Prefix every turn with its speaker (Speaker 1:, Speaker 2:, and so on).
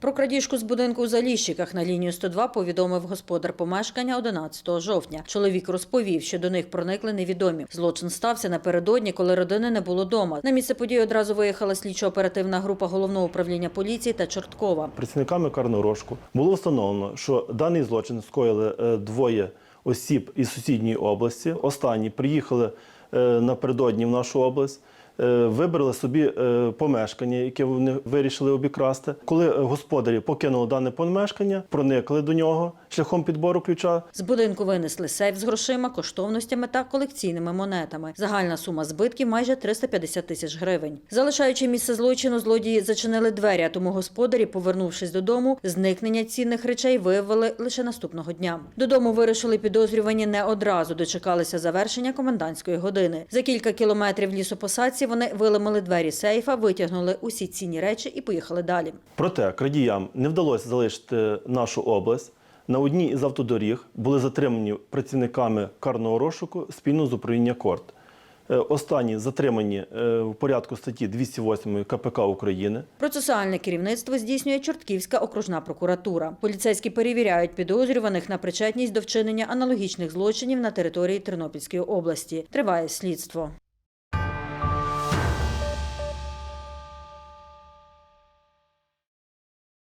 Speaker 1: Про крадіжку з будинку у Заліщиках на лінію 102 повідомив господар помешкання 11 жовтня. Чоловік розповів, що до них проникли невідомі. Злочин стався напередодні, коли родини не було дома. На місце події одразу виїхала слідчо-оперативна група головного управління поліції та Чорткова.
Speaker 2: Працівниками карного розшуку було встановлено, що даний злочин скоїли е, двоє осіб із сусідньої області. Останні приїхали е, напередодні в нашу область. Е, Вибрали собі е, помешкання, яке вони вирішили обікрасти. Коли господарі покинули дане помешкання, проникли до нього шляхом підбору ключа.
Speaker 1: З будинку винесли сейф з грошима, коштовностями та колекційними монетами. Загальна сума збитків майже 350 тисяч гривень. Залишаючи місце злочину, злодії зачинили двері, тому господарі, повернувшись додому, зникнення цінних речей виявили лише наступного дня. Додому вирушили підозрювані не одразу, дочекалися завершення комендантської години. За кілька кілометрів лісопосадці вони виламали двері сейфа, витягнули усі цінні речі і поїхали далі.
Speaker 2: Проте крадіям не вдалося залишити нашу область. На одній із автодоріг були затримані працівниками карного розшуку спільно з управління Корт. Е, Останні затримані е, в порядку статті 208 КПК України.
Speaker 1: Процесуальне керівництво здійснює Чортківська окружна прокуратура. Поліцейські перевіряють підозрюваних на причетність до вчинення аналогічних злочинів на території Тернопільської області. Триває слідство.